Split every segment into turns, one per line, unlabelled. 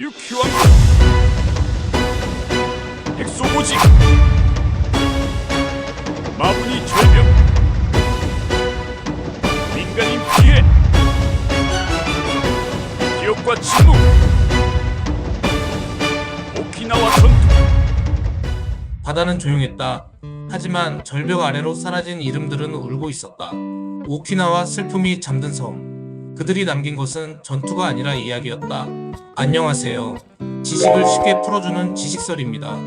유키왕 엑소고지 마무니 절벽 민간인 피해 기억과 침묵 오키나와 전투
바다는 조용했다. 하지만 절벽 아래로 사라진 이름들은 울고 있었다. 오키나와 슬픔이 잠든 섬. 그들이 남긴 것은 전투가 아니라 이야기였다. 안녕하세요. 지식을 쉽게 풀어주는 지식설입니다.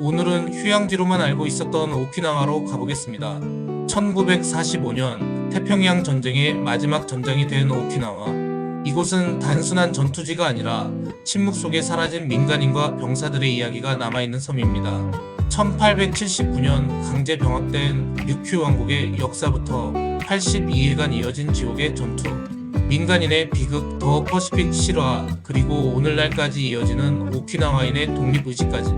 오늘은 휴양지로만 알고 있었던 오키나와로 가보겠습니다. 1945년 태평양 전쟁의 마지막 전장이 된 오키나와. 이곳은 단순한 전투지가 아니라 침묵 속에 사라진 민간인과 병사들의 이야기가 남아있는 섬입니다. 1879년 강제 병합된 류큐 왕국의 역사부터 82일간 이어진 지옥의 전투, 민간인의 비극 더 퍼시픽 실화, 그리고 오늘날까지 이어지는 오키나와인의 독립의지까지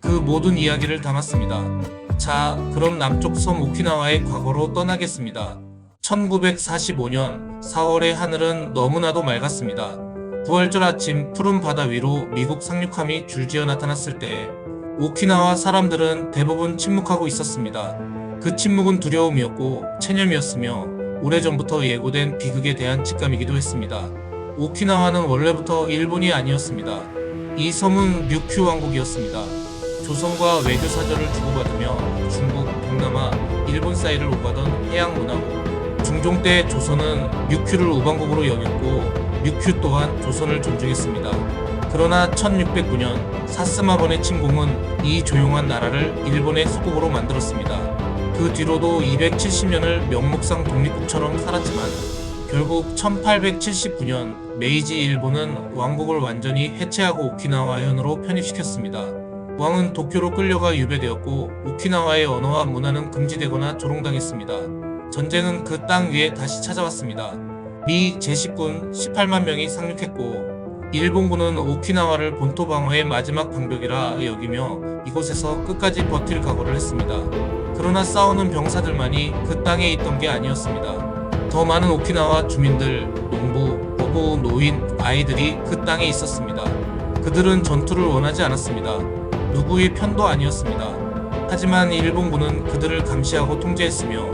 그 모든 이야기를 담았습니다. 자, 그럼 남쪽 섬 오키나와의 과거로 떠나겠습니다. 1945년 4월의 하늘은 너무나도 맑았습니다. 9월절 아침 푸른 바다 위로 미국 상륙함이 줄지어 나타났을 때 오키나와 사람들은 대부분 침묵하고 있었습니다. 그 침묵은 두려움이었고 체념이었으며 오래전부터 예고된 비극에 대한 직감이기도 했습니다. 오키나와는 원래부터 일본이 아니었습니다. 이 섬은 류큐 왕국이었습니다. 조선과 외교 사절을 주고받으며 중국, 동남아, 일본 사이를 오가던 해양 문화고 중종 때 조선은 류큐를 우방국으로 여겼고 류큐 또한 조선을 존중했습니다. 그러나 1609년 사스마번의 침공은 이 조용한 나라를 일본의 수국으로 만들었습니다. 그 뒤로도 270년을 명목상 독립국처럼 살았지만 결국 1879년 메이지 일본은 왕국을 완전히 해체하고 오키나와현으로 편입시켰습니다. 왕은 도쿄로 끌려가 유배되었고 오키나와의 언어와 문화는 금지되거나 조롱당했습니다. 전쟁은 그 땅 위에 다시 찾아왔습니다. 미 제식군 18만 명이 상륙했고 일본군은 오키나와를 본토 방어의 마지막 방벽이라 여기며 이곳에서 끝까지 버틸 각오를 했습니다. 그러나 싸우는 병사들만이 그 땅에 있던 게 아니었습니다. 더 많은 오키나와 주민들, 농부, 어부, 노인, 아이들이 그 땅에 있었습니다. 그들은 전투를 원하지 않았습니다. 누구의 편도 아니었습니다. 하지만 일본군은 그들을 감시하고 통제했으며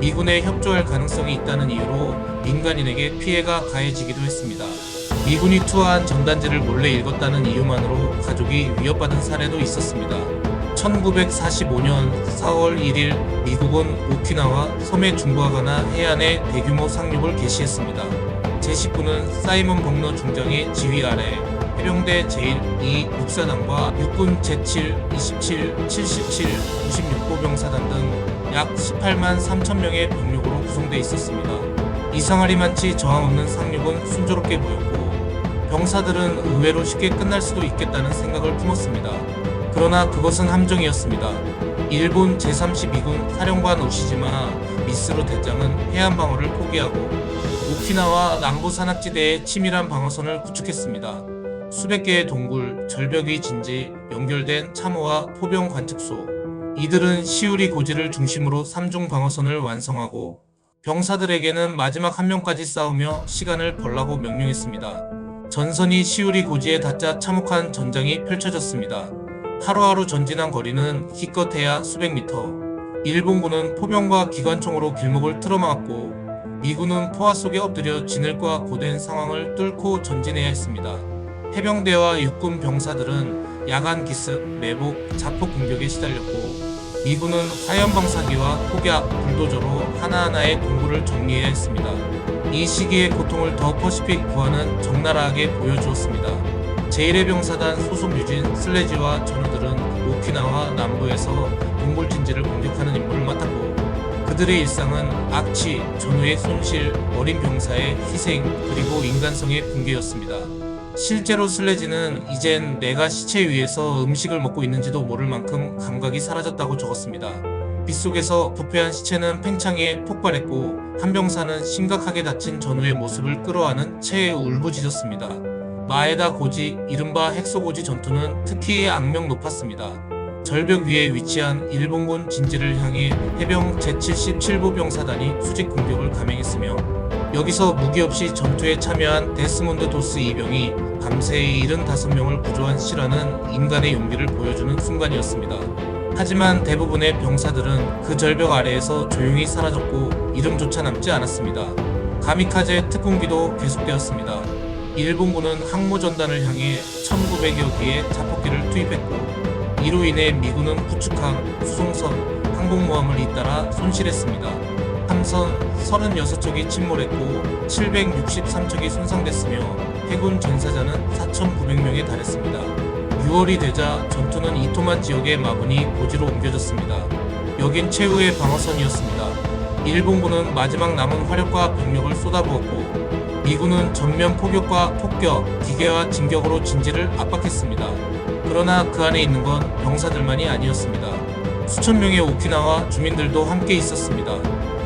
미군에 협조할 가능성이 있다는 이유로 민간인에게 피해가 가해지기도 했습니다. 미군이 투하한 전단지를 몰래 읽었다는 이유만으로 가족이 위협받은 사례도 있었습니다. 1945년 4월 1일 미국은 오키나와 섬의 중부하거나 해안에 대규모 상륙을 개시했습니다. 제19는 사이먼 벅너 중장의 지휘 아래 해병대 제1, 2 육사단과 육군 제7, 27, 77, 96호 병사단 등 약 18만 3천 명의 병력으로 구성돼 있었습니다. 이상하리 많지 저항 없는 상륙은 순조롭게 보였고 병사들은 의외로 쉽게 끝날 수도 있겠다는 생각을 품었습니다. 그러나 그것은 함정이었습니다. 일본 제32군 사령관 오시지마 미스로 대장은 해안 방어를 포기하고 오키나와 남부 산악지대에 치밀한 방어선을 구축했습니다. 수백 개의 동굴, 절벽 위 진지, 연결된 참호와 포병 관측소. 이들은 시우리 고지를 중심으로 3중 방어선을 완성하고 병사들에게는 마지막 한 명까지 싸우며 시간을 벌라고 명령했습니다. 전선이 시우리 고지에 닿자 참혹한 전장이 펼쳐졌습니다. 하루하루 전진한 거리는 기껏해야 수백 미터. 일본군은 포병과 기관총으로 길목을 틀어막았고 미군은 포화 속에 엎드려 진흙과 고된 상황을 뚫고 전진해야 했습니다. 해병대와 육군 병사들은 야간 기습, 매복, 자폭 공격에 시달렸고 미군은 화염방사기와 폭약, 불도저로 하나하나의 동굴을 정리해야 했습니다. 이 시기의 고통을 더 퍼시픽 구하는 적나라하게 보여주었습니다. 제1해병사단 소속 유진, 슬래지와 전우들은 오키나와 남부에서 동굴 진지를 공격하는 임무를 맡았고 그들의 일상은 악취, 전우의 손실, 어린 병사의 희생, 그리고 인간성의 붕괴였습니다. 실제로 슬래지는 이젠 내가 시체 위에서 음식을 먹고 있는지도 모를 만큼 감각이 사라졌다고 적었습니다. 빗속에서 부패한 시체는 팽창해 폭발했고 한 병사는 심각하게 다친 전우의 모습을 끌어안은 채에 울부짖었습니다. 마에다 고지, 이른바 핵소고지 전투는 특히 악명 높았습니다. 절벽 위에 위치한 일본군 진지를 향해 해병 제77보 병사단이 수직 공격을 감행했으며 여기서 무기 없이 전투에 참여한 데스몬드 도스 이병이 밤새 75명을 구조한 시라는 인간의 용기를 보여주는 순간이었습니다. 하지만 대부분의 병사들은 그 절벽 아래에서 조용히 사라졌고 이름조차 남지 않았습니다. 가미카제 특공기도 계속되었습니다. 일본군은 항모전단을 향해 1900여 기의 자폭기를 투입했고 이로 인해 미군은 구축함, 수송선, 항공모함을 잇따라 손실했습니다. 함선 36척이 침몰했고 763척이 손상됐으며 해군 전사자는 4,900명에 달했습니다. 6월이 되자 전투는 이토만 지역의 마군이 고지로 옮겨졌습니다. 여긴 최후의 방어선이었습니다. 일본군은 마지막 남은 화력과 병력을 쏟아부었고 미군은 전면 포격과 폭격, 기계와 진격으로 진지를 압박했습니다. 그러나 그 안에 있는 건 병사들만이 아니었습니다. 수천 명의 오키나와 주민들도 함께 있었습니다.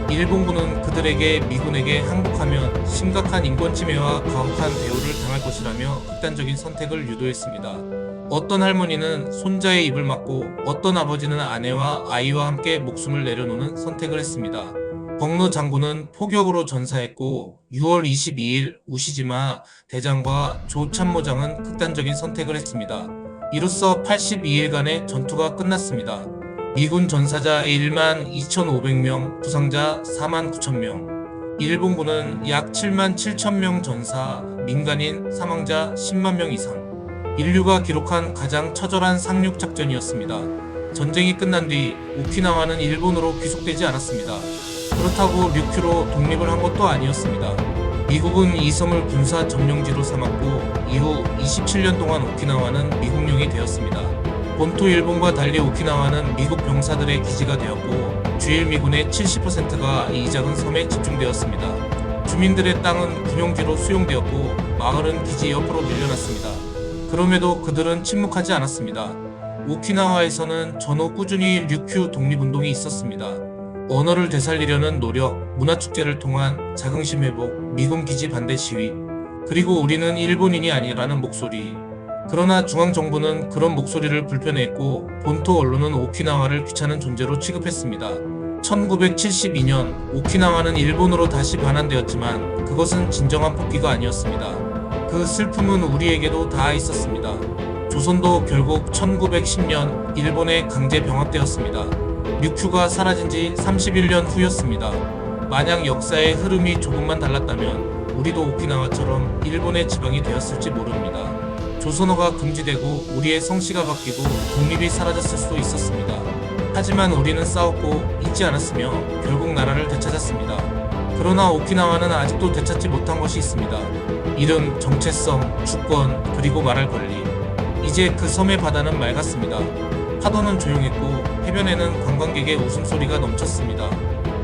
일본군은 그들에게 미군에게 항복하면 심각한 인권 침해와 가혹한 대우를 당할 것이라며 극단적인 선택을 유도했습니다. 어떤 할머니는 손자의 입을 막고 어떤 아버지는 아내와 아이와 함께 목숨을 내려놓는 선택을 했습니다. 벅노 장군은 포격으로 전사했고 6월 22일 우시지마 대장과 조 참모장은 극단적인 선택을 했습니다. 이로써 82일간의 전투가 끝났습니다. 미군 전사자 1만 2,500명, 부상자 4만 9천명. 일본군은 약 7만 7천명 전사, 민간인 사망자 10만 명 이상. 인류가 기록한 가장 처절한 상륙 작전이었습니다. 전쟁이 끝난 뒤 오키나와는 일본으로 귀속되지 않았습니다. 그렇다고 류큐로 독립을 한 것도 아니었습니다. 미국은 이 섬을 군사 점령지로 삼았고 이후 27년 동안 오키나와는 미국령이 되었습니다. 본토 일본과 달리 오키나와는 미국 병사들의 기지가 되었고 주일 미군의 70%가 이 작은 섬에 집중되었습니다. 주민들의 땅은 군용지로 수용되었고 마을은 기지 옆으로 밀려났습니다. 그럼에도 그들은 침묵하지 않았습니다. 오키나와에서는 전후 꾸준히 류큐 독립운동이 있었습니다. 언어를 되살리려는 노력, 문화축제를 통한 자긍심 회복, 미군 기지 반대 시위, 그리고 우리는 일본인이 아니라는 목소리. 그러나 중앙정부는 그런 목소리를 불편해했고 본토 언론은 오키나와를 귀찮은 존재로 취급했습니다. 1972년 오키나와는 일본으로 다시 반환되었지만 그것은 진정한 복귀가 아니었습니다. 그 슬픔은 우리에게도 다 있었습니다. 조선도 결국 1910년 일본에 강제 병합되었습니다. 류큐가 사라진 지 31년 후였습니다. 만약 역사의 흐름이 조금만 달랐다면 우리도 오키나와처럼 일본의 지방이 되었을지 모릅니다. 조선어가 금지되고 우리의 성씨가 바뀌고 독립이 사라졌을 수도 있었습니다. 하지만 우리는 싸웠고 잊지 않았으며 결국 나라를 되찾았습니다. 그러나 오키나와는 아직도 되찾지 못한 것이 있습니다. 이름, 정체성, 주권, 그리고 말할 권리. 이제 그 섬의 바다는 맑았습니다. 파도는 조용했고 해변에는 관광객의 웃음소리가 넘쳤습니다.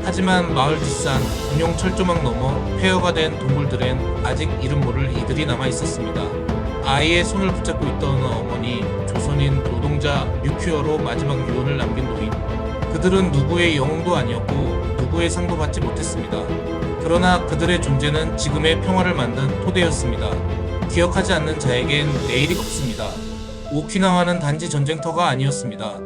하지만 마을 뒷산, 군용 철조망 너머 폐허가 된 동굴들엔 아직 이름 모를 이들이 남아 있었습니다. 아이의 손을 붙잡고 있던 어머니, 조선인 노동자 류큐어로 마지막 유언을 남긴 노인. 그들은 누구의 영웅도 아니었고 누구의 상도 받지 못했습니다. 그러나 그들의 존재는 지금의 평화를 만든 토대였습니다. 기억하지 않는 자에겐 내일이 없습니다. 오키나와는 단지 전쟁터가 아니었습니다.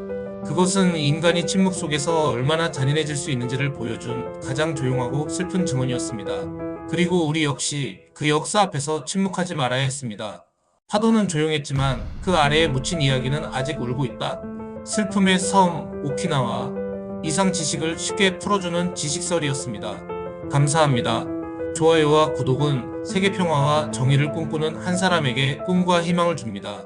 그것은 인간이 침묵 속에서 얼마나 잔인해질 수 있는지를 보여준 가장 조용하고 슬픈 증언이었습니다. 그리고 우리 역시 그 역사 앞에서 침묵하지 말아야 했습니다. 파도는 조용했지만 그 아래에 묻힌 이야기는 아직 울고 있다. 슬픔의 섬 오키나와 이상 지식을 쉽게 풀어주는 지식설이었습니다. 감사합니다. 좋아요와 구독은 세계 평화와 정의를 꿈꾸는 한 사람에게 꿈과 희망을 줍니다.